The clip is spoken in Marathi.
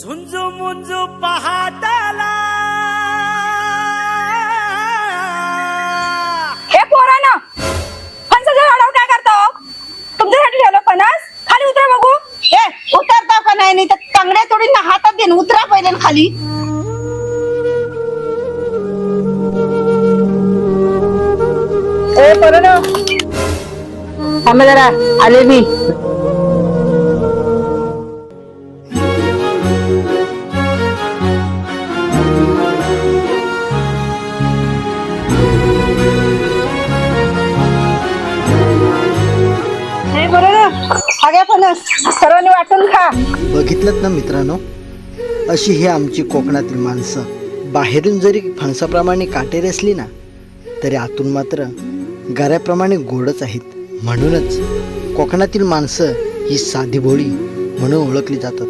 झुंजू मुंजू पहाटाला. हे पोरानं फणसाचं झाडावर काय करता? हो? तुमच्यासाठी ठेवलं फणस? खाली उतरा बघू. ए उतरता का नाही? नाही तर तांगड्या तोडीन ना हातात देईन उतरा पहिले न खाली. ए पोरानं. थांबा जरा आले मी. हे पोरानं फणस सर्वांनी वाटून खा. बघितलं ना मित्रांनो? अशी ही आमची कोकणातील माणसं. बाहेरून जरी फणसाप्रमाणे काटेरी असली ना तरी आतून मात्र गऱ्याप्रमाणे गोडच आहेत. म्हणूनच कोकणातील माणसं ही साधी भोळी म्हणून ओळखली जातात.